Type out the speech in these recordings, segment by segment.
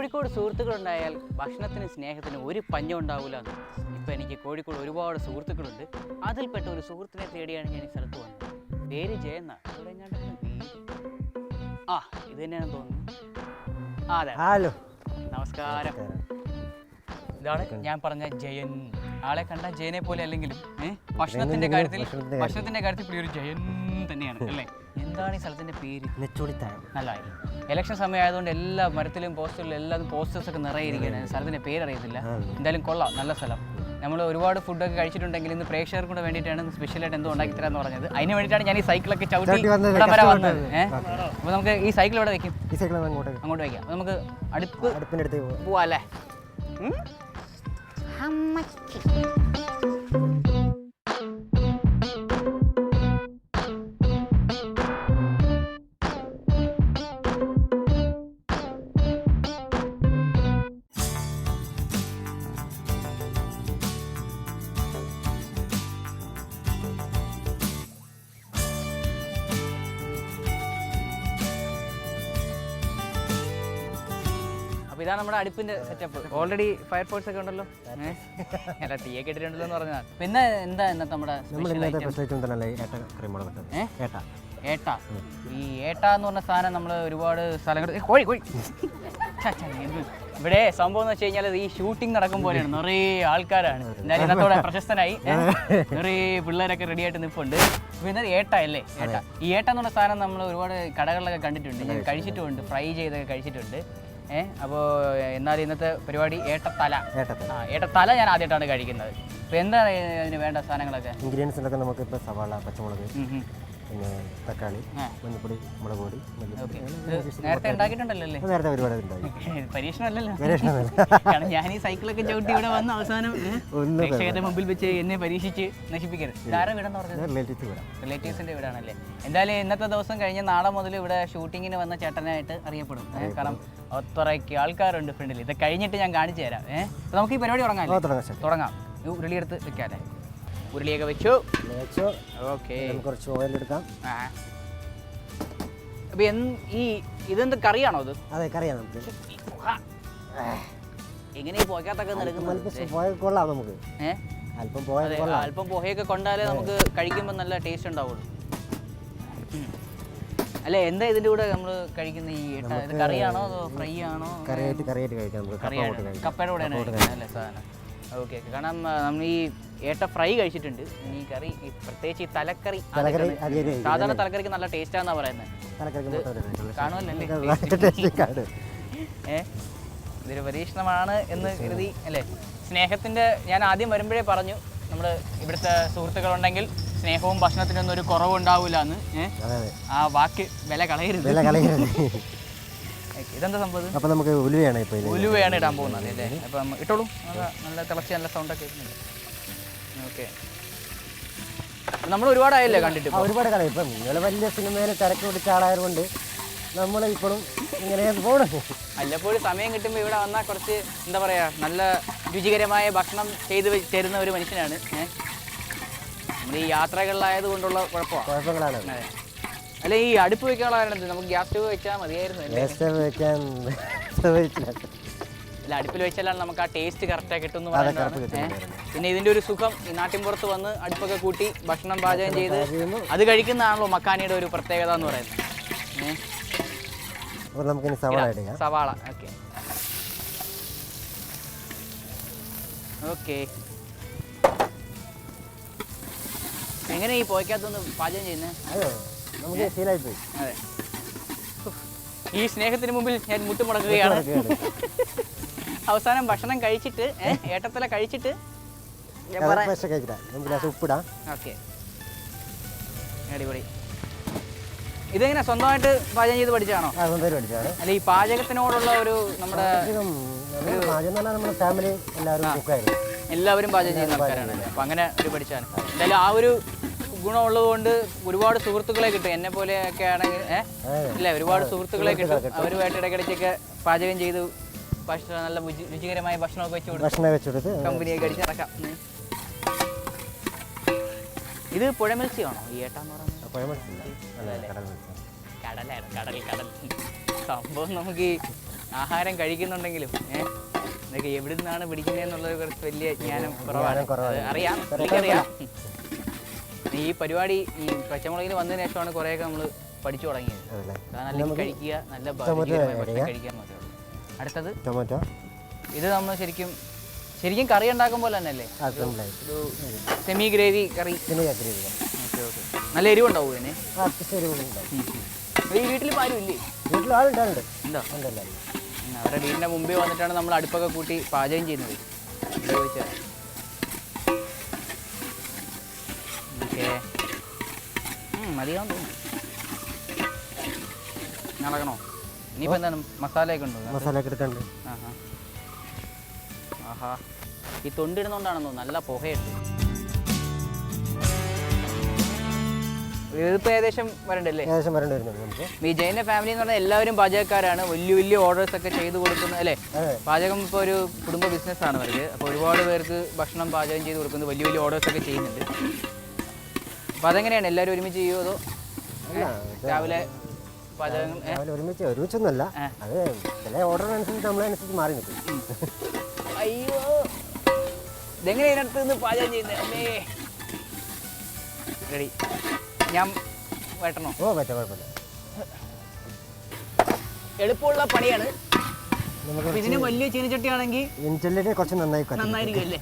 കോഴിക്കോട് സുഹൃത്തുക്കളുണ്ടായാൽ ഭക്ഷണത്തിനും സ്നേഹത്തിന് ഒരു പഞ്ഞം ഉണ്ടാവില്ല എന്ന്. ഇപ്പം എനിക്ക് കോഴിക്കോട് ഒരുപാട് സുഹൃത്തുക്കളുണ്ട്. അതിൽപ്പെട്ട ഒരു സുഹൃത്തിനെ തേടിയാണ് ഞാൻ ഈ സ്ഥലത്ത് വന്നത്. പേര് ജയന്ന. ആ ഇത് തന്നെയാണെന്ന് തോന്നുന്നു ആ അതെ. ഹലോ. നമസ്കാരം. ഇതാണ് ഞാൻ പറഞ്ഞ ജയൻ. ആളെ കണ്ട ജയനെ പോലെ അല്ലെങ്കിലും ഭക്ഷണത്തിന്റെ കാര്യത്തിൽ ഭക്ഷണത്തിന്റെ ഭക്ഷണത്തിന്റെ കാര്യത്തിൽ പുള്ളി ഒരു ജയൻ തന്നെയാണ് അല്ലേ? എന്താണ് ഈ സ്ഥലത്തിന്റെ പേര്? നെച്ചോടിത്താഴം നല്ലതായിരുന്നു ഇലക്ഷൻ സമയമായതുകൊണ്ട് എല്ലാ മരത്തിലും പോസ്റ്ററിലും എല്ലാം പോസ്റ്റേഴ്സ് ഒക്കെ നിറയെ ഇരിക്കുകയാണ് സ്ഥലത്തിന്റെ പേര് അറിയത്തില്ല എന്തായാലും കൊള്ളാം. നല്ല സ്ഥലം. നമ്മൾ ഒരുപാട് ഫുഡൊക്കെ കഴിച്ചിട്ടുണ്ടെങ്കിൽ ഇന്ന് പ്രേക്ഷകർക്ക് കൂടെ വേണ്ടിയിട്ടാണ് സ്പെഷ്യലായിട്ട് എന്തോ ഉണ്ടാക്കി തരാന്ന് പറഞ്ഞത്. അതിന് വേണ്ടിയിട്ടാണ് ഞാൻ ഈ സൈക്കിളൊക്കെ ചവിട്ടി വന്നത്, വരെ വന്നത്. ഏഹ് അപ്പോൾ നമുക്ക് ഈ സൈക്കിൾ ഇവിടെ വെക്കും? ഈ സൈക്കിൾ അങ്ങോട്ട് അങ്ങോട്ട് വയ്ക്കാം അപ്പോൾ നമുക്ക് അടുപ്പ് അടുപ്പിന്റെ അടുത്ത് പോവാം. അല്ലേ? അപ്പോൾ ഇതാണ് നമ്മുടെ അടുപ്പിന്റെ സെറ്റപ്പ് ഓൾറെഡി ഫയർ ഫോഴ്സ് ഒക്കെ ഉണ്ടല്ലോ? അല്ല തീ ഒക്കെ ഇട്ടിട്ടുണ്ടല്ലോ എന്ന് പറഞ്ഞാൽ പിന്നെ എന്താ ഇന്നത്തെ നമ്മുടെ ഏട്ട. ഈ ഏട്ട എന്ന് പറഞ്ഞ സാധനം നമ്മൾ ഒരുപാട് സ്ഥലങ്ങൾ കോഴി കോഴി? ഇവിടെ സംഭവം എന്ന് വെച്ച് കഴിഞ്ഞാൽ ഈ ഷൂട്ടിംഗ് നടക്കും പോലെയാണ്. നിറയെ ആൾക്കാരാണ്. എന്തായാലും ഇന്നത്തോടെ പ്രശസ്തനായി? നിറയെ പിള്ളേരൊക്കെ റെഡി ആയിട്ട് നിൽപ്പുണ്ട് പിന്നെ ഏട്ട അല്ലേ? ഏട്ട. ഈ ഏട്ട എന്ന് പറഞ്ഞ സാധനം നമ്മൾ ഒരുപാട് കടകളിലൊക്കെ കണ്ടിട്ടുണ്ട്. ഞാൻ കഴിച്ചിട്ടുമുണ്ട്. ഫ്രൈ ചെയ്തൊക്കെ കഴിച്ചിട്ടുണ്ട്. ഏഹ് അപ്പോൾ എന്നാലും ഇന്നത്തെ പരിപാടി ഏട്ടത്തല. ഏട്ടത്തല. ആ ഏട്ടത്തല ഞാൻ ആദ്യമായിട്ടാണ് കഴിക്കുന്നത്. അപ്പോൾ എന്താണ് അതിന് വേണ്ട സാധനങ്ങളൊക്കെ? ഇൻഗ്രീഡിയൻസ് ഇൻഗ്രീഡിയൻസിലൊക്കെ നമുക്ക് ഇപ്പോൾ സവാള പച്ചമുളക്. പിന്നെ തക്കാളി. മഞ്ഞപ്പൊടി മുളക് പൊടി നേരത്തെ ഉണ്ടാക്കിയിട്ടുണ്ടല്ലോ നേരത്തെ ഒരുപാട് പരീക്ഷണമല്ലല്ലോ. കാരണം ഞാൻ ഈ സൈക്കിളൊക്കെ ചവിട്ടി ഇവിടെ വന്ന അവസാനം പ്രേക്ഷകരുടെ മുമ്പിൽ വെച്ച് എന്നെ പരീക്ഷിച്ച് നശിപ്പിക്കരുത്. ഇതാരാ വീടെന്ന് പറഞ്ഞത്? റിലേറ്റീവ്സ് വിടാം റിലേറ്റീവ്സിന്റെ വീടാണല്ലേ. എന്തായാലും ഇന്നത്തെ ദിവസം കഴിഞ്ഞ് നാളെ മുതൽ ഇവിടെ ഷൂട്ടിങ്ങിന് വന്ന ചേട്ടനായിട്ട് അറിയപ്പെടും. കാരണം അത്രയ്ക്ക് ആൾക്കാരുണ്ട് ഫ്രണ്ടിൽ ഇത് കഴിഞ്ഞിട്ട് ഞാൻ കാണിച്ചു തരാം. ഏഹ് നമുക്ക് ഈ പരിപാടി തുടങ്ങാം തുടങ്ങാം ഉരുളി എടുത്ത് വെക്കാല്ലേ? ഉരുളിയൊക്കെ വെച്ചു. വെച്ചോ. ഓക്കെ. കുറച്ച് ഓയിൽ എടുക്കാം. അപ്പൊ എന്ത് ഈ ഇതെന്ത് കറിയാണോ ഇത്? അതെ കറിയാണ് നമുക്ക്. എങ്ങനെ കൊള്ളാം നമുക്ക്. അല്പം പോയ അതെ അല്പം പോഹയൊക്കെ കൊണ്ടാലേ നമുക്ക് കഴിക്കുമ്പോൾ നല്ല ടേസ്റ്റ് ഉണ്ടാവുള്ളൂ. അല്ല എന്താ ഇതിന്റെ കൂടെ നമ്മൾ കഴിക്കുന്ന ഈ ഏട്ട? ഇത് കറിയാണോ അതോ ഫ്രൈ ആണോ? കറിയായിട്ട് കറിയായിട്ട് കഴിക്കാം നമുക്ക്. കപ്പ കറിയാണ്. കഴിക്കാം. കപ്പയുടെ കൂടെയാണ് കഴിക്കുന്നത് അല്ലേ സാധനം? Okay okay. കാരണം ആ, നമ്മൾ ഈ ഏട്ട ഫ്രൈ കഴിച്ചിട്ടുണ്ട്. ഇനി ഈ കറി ഈ പ്രത്യേകിച്ച് ഈ തലക്കറി തലക്കറി സാധാരണ തലക്കറിക്ക് നല്ല ടേസ്റ്റാന്നാ പറയുന്നത്. കാണുമല്ലോ അല്ലേ? കാട് ഏ? ഇതൊരു പരീക്ഷണമാണ് എന്ന് കരുതി അല്ലേ? സ്നേഹത്തിന്റെ ഞാൻ ആദ്യം വരുമ്പോഴേ പറഞ്ഞു നമ്മൾ ഇവിടുത്തെ സുഹൃത്തുക്കളുണ്ടെങ്കിൽ സ്നേഹവും ഭക്ഷണത്തിനൊന്നും ഒരു കുറവുണ്ടാവില്ല എന്ന് ആ വാക്ക് വില കളയരുത്. വില കളയരുത്. ഇതെന്താ സംഭവം? അപ്പൊ നമുക്ക് ഉലുവയാണ് ഇപ്പൊ ഉലുവയാണ് ഇടാൻ പോകുന്നത് അല്ലേ? അപ്പം ഇട്ടോളൂ. നല്ല തിളച്ച നല്ല സൗണ്ട് ഒക്കെ ഓക്കെ. നമ്മൾ ഒരുപാടായല്ലേ കണ്ടിട്ട് ഒരുപാട് കളയും ഇപ്പം നിങ്ങൾ വലിയ സിനിമയിൽ തിരക്ക് പിടിച്ച ആളായതുകൊണ്ട് നമ്മൾ ഇപ്പോഴും ഇങ്ങനെ പോകണം വല്ലപ്പോഴും സമയം കിട്ടുമ്പോൾ ഇവിടെ വന്നാൽ കുറച്ച് എന്താ പറയുക നല്ല രുചികരമായ ഭക്ഷണം ചെയ്ത് തരുന്ന ഒരു മനുഷ്യനാണ് ഏ? നമ്മൾ ഈ യാത്രകളിലായത് കൊണ്ടുള്ള കുഴപ്പമാണ് കുഴപ്പങ്ങളാണ്. അതെ. അല്ല ഈ അടുപ്പ് എന്ത്? നമുക്ക് ഗ്യാസ് സ്റ്റവ് വെച്ചാൽ മതിയായിരുന്നു അല്ലേ? വേസ്റ്റ് വെക്കാൻ സമ്മതിച്ചില്ല. അല്ല അടുപ്പിൽ വെച്ചാലാണ് നമുക്ക് ആ ടേസ്റ്റ് കറക്റ്റായി കിട്ടുന്നു എന്ന് അതെ, പറയുന്നതാണ് correct ഏ? പിന്നെ ഇതിന്റെ ഒരു സുഖം ഈ നാട്ടിൻപുറത്ത് വന്ന് അടുപ്പൊക്കെ കൂട്ടി ഭക്ഷണം പാചകം ചെയ്ത് അത് കഴിക്കുന്നതാണല്ലോ മക്കാനിയുടെ ഒരു പ്രത്യേകത എന്ന് പറയുന്നത്. ഏ? അപ്പോൾ നമുക്കിനി സവാള ഇടുക. സവാള. Okay okay. എങ്ങനെ ഈ പോയ്ക്കകത്തൊന്ന് പാചകം ചെയ്യുന്നത് അതെ നമുക്ക് ശീലമായിപ്പോയി അതെ. ഈ സ്നേഹത്തിന് മുമ്പിൽ ഞാൻ മുട്ടുമുടക്കുകയാണ്. അവസാനം ഭക്ഷണം കഴിച്ചിട്ട് ഏട്ടത്തല കഴിച്ചിട്ട് ഉപ്പിടാം. ഓക്കെ. അടിപൊളി. ഇതെങ്ങനെ സ്വന്തമായിട്ട് പാചകം ചെയ്ത് പഠിച്ചതാണോ? ആ അല്ല ഈ പാചകത്തിനോടുള്ള ഒരു നമ്മുടെ ഫാമിലി എല്ലാവരും എല്ലാവരും പാചകം ചെയ്യുന്ന ആൾക്കാരാണ് അപ്പൊ അങ്ങനെ ഒരു പഠിച്ചാണ്. എന്തായാലും ആ ഒരു ഗുണമുള്ളത് കൊണ്ട് ഒരുപാട് സുഹൃത്തുക്കളെ കിട്ടും. എന്നെ പോലെയൊക്കെ ആണെങ്കിൽ ഏഹ് ഇല്ല ഒരുപാട് സുഹൃത്തുക്കളെ കിട്ടും. അവരുമായിട്ട് ഇടയ്ക്കിടയ്ക്കൊക്കെ പാചകം ചെയ്ത് ഭക്ഷണം നല്ല രുചി- രുചികരമായ ഭക്ഷണമൊക്കെ വെച്ച് കൊടുക്കും കമ്പനിയൊക്കെ അടിച്ച് നടക്കാം. ഇത് പുഴ മത്സ്യമാണോ? ഈ ഏട്ടാന്ന് പറയുന്നത്. കടൽ കടലാണ് കടൽ കടൽ. സംഭവം നമുക്ക് ഈ ആഹാരം കഴിക്കുന്നുണ്ടെങ്കിലും ഏഹ് ഇതൊക്കെ എവിടെ നിന്നാണ് പിടിക്കുന്നതെന്നുള്ളത് കുറച്ച് വലിയ ജ്ഞാനം കുറവാണ്. അറിയാം അറിയാം എനിക്കറിയാം. ഈ പരിപാടി ഈ പച്ചമുളകിൽ വന്നതിന് ശേഷമാണ് കുറേയൊക്കെ നമ്മൾ പഠിച്ചു തുടങ്ങിയത്. കഴിക്കുക നല്ല. കഴിക്കാൻ മാത്രമേ അടുത്തത്? ടൊമാറ്റോ. ഇത് നമ്മൾ ശരിക്കും ശരിക്കും കറി ഉണ്ടാക്കും പോലെ തന്നെ അല്ലേ ഒരു സെമി ഗ്രേവി കറി. നല്ല എരിവുണ്ടാവും ഇതിന്? ഈ വീട്ടിൽ ഇല്ലേ ആളുണ്ടാവുണ്ട് അവരുടെ വീടിന്റെ മുമ്പിൽ വന്നിട്ടാണ് നമ്മൾ അടുപ്പൊക്കെ കൂട്ടി പാചകം ചെയ്യുന്നത്. ചോദിച്ചാൽ ഓക്കെ മതിയാവും തോന്നുന്നു. നടക്കണോ? ഇനിയിപ്പോൾ എന്താണ് മസാലയൊക്കെ ഉണ്ടോ? മസാല ഒക്കെ ആഹാ. ആഹാ. ഈ തൊണ്ടിടുന്നോണ്ടാണെന്നോ നല്ല പുകയുണ്ട്. ഇതിപ്പോൾ ഏകദേശം വരണ്ടല്ലേ? ഏകദേശം വരേണ്ടി വരുന്നുണ്ട് നമുക്ക്. ഈ ജൈന ഫാമിലി എന്ന് പറഞ്ഞാൽ എല്ലാവരും പാചകക്കാരാണ്. വലിയ വലിയ ഓർഡേഴ്സ് ഒക്കെ ചെയ്തു കൊടുക്കുന്ന അല്ലേ? പാചകം ഇപ്പോൾ ഒരു കുടുംബ ബിസിനസ് ആണ് അവർക്ക്. അപ്പോൾ ഒരുപാട് പേർക്ക് ഭക്ഷണം പാചകം ചെയ്ത് കൊടുക്കുന്നത് വലിയ വലിയ ഓർഡേഴ്സ് ഒക്കെ ചെയ്യുന്നുണ്ട്. അപ്പോൾ അതെങ്ങനെയാണ്? എല്ലാവരും ഒരുമിച്ച് ചെയ്യുമോ അതോ? രാവിലെ? രാവിലെ ഒരുമിച്ച് ഒരുമിച്ചൊന്നുമല്ല. അത് ചില ഓർഡറിനനുസരിച്ച് നമ്മളനുസരിച്ച് മാറി നിൽക്കും. അയ്യോ. ഇതെങ്ങനെ ഇതിനടുത്ത് നിന്ന് പാചകം ചെയ്യുന്നത് അമ്മേ. റെഡി. ഞാൻ വെട്ടണോ ഓ പറ്റാ കുഴപ്പമില്ല എളുപ്പമുള്ള പണിയാണ്. ഇതിന് വലിയ ചീനച്ചട്ടിയാണെങ്കിൽ ഇന്റലിനെ കുറച്ച് നന്നായി നന്നായിരിക്കും അല്ലേ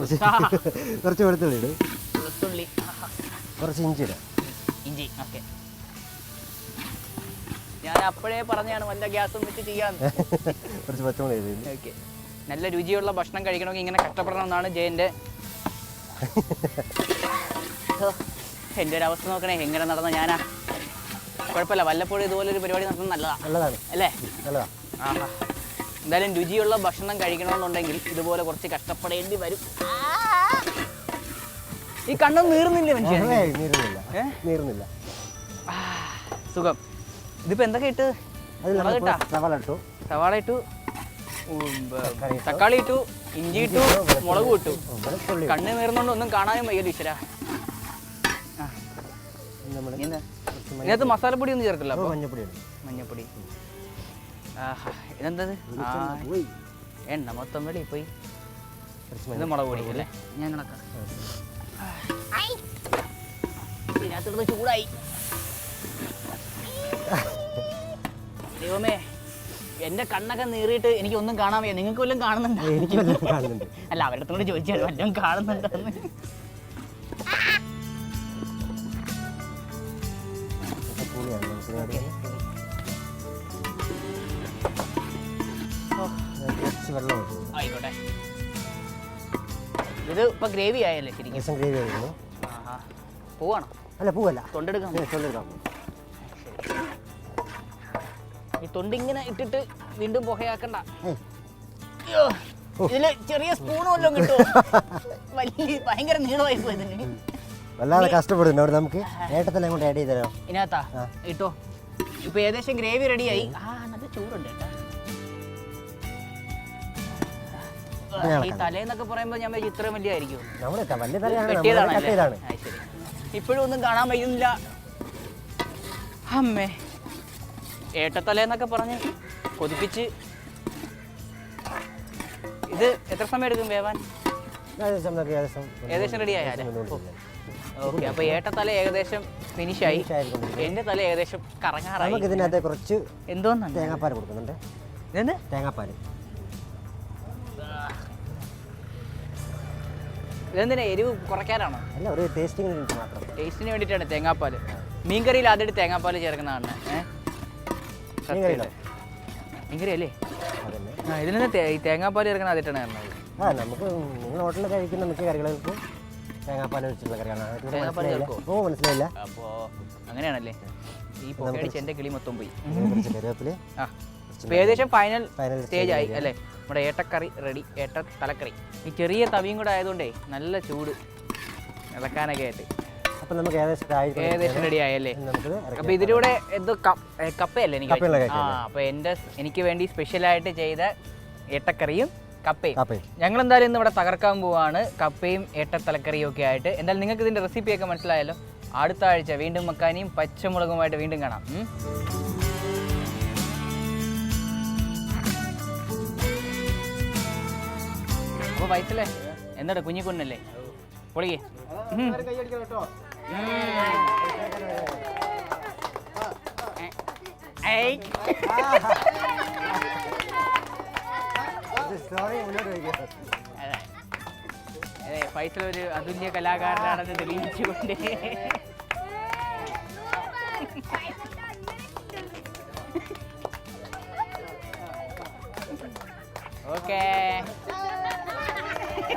കുറച്ച് വെളുത്തുള്ളി വെളുത്തുള്ളി. കുറച്ച് ഇഞ്ചി ഇടാം ഇഞ്ചി ഓക്കെ. ഞാൻ അപ്പോഴേ പറഞ്ഞാണ് വല്ല ഗ്യാസും വെച്ച് ചെയ്യാന്ന്. കുറച്ച് പച്ചമുളക് ഓക്കെ. നല്ല രുചിയുള്ള ഭക്ഷണം കഴിക്കണമെങ്കിൽ ഇങ്ങനെ കഷ്ടപ്പെടണം എന്നാണ് ജയന്റെ എന്റെ ഒരു അവസ്ഥ നോക്കണേ. എങ്ങനെ നടന്ന ഞാനാ? കുഴപ്പമില്ല. വല്ലപ്പോഴും ഇതുപോലെ ഒരു പരിപാടി നടത്തുന്നത് നല്ലതാണ് നല്ലതാണ്. അല്ലേ? നല്ലതാണ് ആഹാ. എന്തായാലും രുചിയുള്ള ഭക്ഷണം കഴിക്കണമെന്നുണ്ടെങ്കിൽ ഇതുപോലെ കുറച്ച് കഷ്ടപ്പെടേണ്ടി വരും! ഈ കണ്ണും നീറുന്നില്ലേ മനുഷ്യൻ നീറുന്നില്ല. നീറുന്നില്ല. സുഖം. ഇതിപ്പോ എന്തൊക്കെ ഇട്ട്? സവാള ഇട്ടു? സവാള ഇട്ടു. തക്കാളി ഇട്ടു. ഇഞ്ചി ഇട്ടു. മുളക് ഇട്ടു. കണ്ണ് നീർന്നോണ്ട് ഒന്നും കാണാനും വയ്യല്ലോ ഈശ്വര? ഇതിനകത്ത് മസാലപ്പൊടി ഒന്നും ചേർക്കില്ല മഞ്ഞപ്പൊടി മഞ്ഞപ്പൊടി. ഇതെന്തത്? എണ്ണ മൊത്തം വെളിയിൽ പോയി. ഇത് മുളക് പൊടി അല്ലേ? ഞാൻ കണക്കാം ഇതിനകത്ത് ചൂടായി. ദൈവമേ എന്റെ കണ്ണൊക്കെ നീറിയിട്ട് എനിക്ക് ഒന്നും കാണാൻ വയ്യ. നിങ്ങൾക്ക് വല്ലതും കാണുന്നുണ്ടോ? എനിക്ക് കാണുന്നുണ്ട്. അല്ല അവരുടെ അടുത്തോട് ചോദിച്ചാൽ വല്ലതും കാണുന്നുണ്ടെന്ന്. ഇതൊക്കെ ഇത് ഇപ്പൊ ഗ്രേവി ആയല്ലേ ശരിക്കും? രസം ഗ്രേവി ആയിരുന്നു. ആഹാ. പോവാണോ? അല്ല പൂവല്ല. തൊണ്ടെടുക്കാം തൊണ്ടെടുക്കാം ഈ തൊണ്ടിങ്ങനെ ഇട്ടിട്ട് വീണ്ടും പുകയാക്കണ്ട. അയ്യോ, ഇതിൽ ചെറിയ സ്പൂണും വല്ലതും കിട്ടുമോ? വലിയ ഭയങ്കര നീളമായി പോയതിന്. വല്ലാതെ കഷ്ടപ്പെടുന്നു അവിടെ നമുക്ക്. ഏട്ടത്തെല്ലാം കൊണ്ട് ആഡ് ചെയ്ത് തരാം. ഇതിനകത്താ? ആ. ഇട്ടോ. ഇപ്പൊ ഏകദേശം ഗ്രേവി റെഡിയായി ആ നല്ല ചൂടുണ്ട് കേട്ടോ. ഈ തലേന്നൊക്കെ പറയുമ്പോൾ ഞാൻ വിചാരിച്ചു ഇത്രയും വലിയ ആയിരിക്കും നമ്മുടെ ത- വലിയ തലയാണ് ഇപ്പോഴും ഒന്നും കാണാൻ വയ്യുന്നില്ല. അമ്മേ. ഏട്ടത്തലേന്നൊക്കെ പറഞ്ഞ് കൊതിപ്പിച്ച്. ഇത് എത്ര സമയം എടുക്കും വേവാൻ? ഏകദേശം റെഡി ആയാലേ ഓക്കെ അപ്പോൾ ഏട്ടത്തല ഏകദേശം ഫിനിഷ് ആയി. എന്റെ തല ഏകദേശം കറങ്ങാറായി. നമുക്ക് ഇതിനകത്ത് കുറച്ച് എന്തോന്നാണ് തേങ്ങാപ്പാൽ കൊടുക്കുന്നുണ്ട്. തേങ്ങാപ്പാൽ ഇതെന്തിനാ എരിവ് കുറയ്ക്കാനാണോ? അല്ല ഒരു വേണ്ടി മാത്രം. ടേസ്റ്റിന് വേണ്ടിയിട്ടാണ് തേങ്ങാപ്പാൽ മീൻകറിയിൽ ആദ്യമായിട്ട് തേങ്ങാപ്പാൽ ചേർക്കുന്നതാണ്? മീൻകറി അല്ലേ? ആ ഇതിൽ നിന്ന് തേ- ഈ തേങ്ങാപ്പാൽ ചേർക്കുന്ന ആദ്യമായിട്ടാണ് കാണുന്നത് ആ നമുക്ക് നിങ്ങൾ ഹോട്ടലിൽ കഴിക്കുന്ന മിക്ക കറികൾക്കും തേങ്ങാപ്പാൽ വെച്ചിട്ടുള്ള കറിയാണ് ഓ മനസ്സിലായില്ല. അപ്പോൾ അങ്ങനെയാണല്ലേ? ഈ പൊക്കടിച്ച് എന്റെ കിളി മൊത്തം പോയി. കുറച്ച് ആ. ഏകദേശം ഫൈനൽ സ്റ്റേജ് ആയി അല്ലേ? നമ്മുടെ ഏട്ടക്കറി റെഡി ഏട്ട തലക്കറി. ഈ ചെറിയ തവിയും കൂടെ ആയതുകൊണ്ടേ നല്ല ചൂട് ഇളക്കാനൊക്കെ ആയിട്ട്. അപ്പം നമുക്ക് ഏകദേശം റെഡി ആയല്ലേ അപ്പൊ ഇതിലൂടെ എന്തോ കപ്പയല്ലേ എനിക്ക്? ആ അപ്പോൾ അപ്പൊ എന്റെ എനിക്ക് വേണ്ടി സ്പെഷ്യലായിട്ട് ചെയ്ത ഏട്ടക്കറിയും കപ്പയും. ഞങ്ങൾ എന്തായാലും ഇന്ന് ഇവിടെ തകർക്കാൻ പോവാണ്. കപ്പയും ഏട്ടത്തലക്കറിയും ഒക്കെ ആയിട്ട്. എന്തായാലും നിങ്ങൾക്ക് ഇതിന്റെ റെസിപ്പിയൊക്കെ മനസ്സിലായല്ലോ. അടുത്ത ആഴ്ച വീണ്ടും മക്കാനിയും പച്ചമുളകുമായിട്ട് വീണ്ടും കാണാം. ഫൈസലേ എന്താ കുഞ്ഞിക്കുണ്ണല്ലേ പൊളിക്കേ അതെ. ഫൈസൽ ഒരു അതുല്യ കലാകാരനാണെന്ന് തെളിയിച്ചുകൊണ്ട്. ഓക്കേ.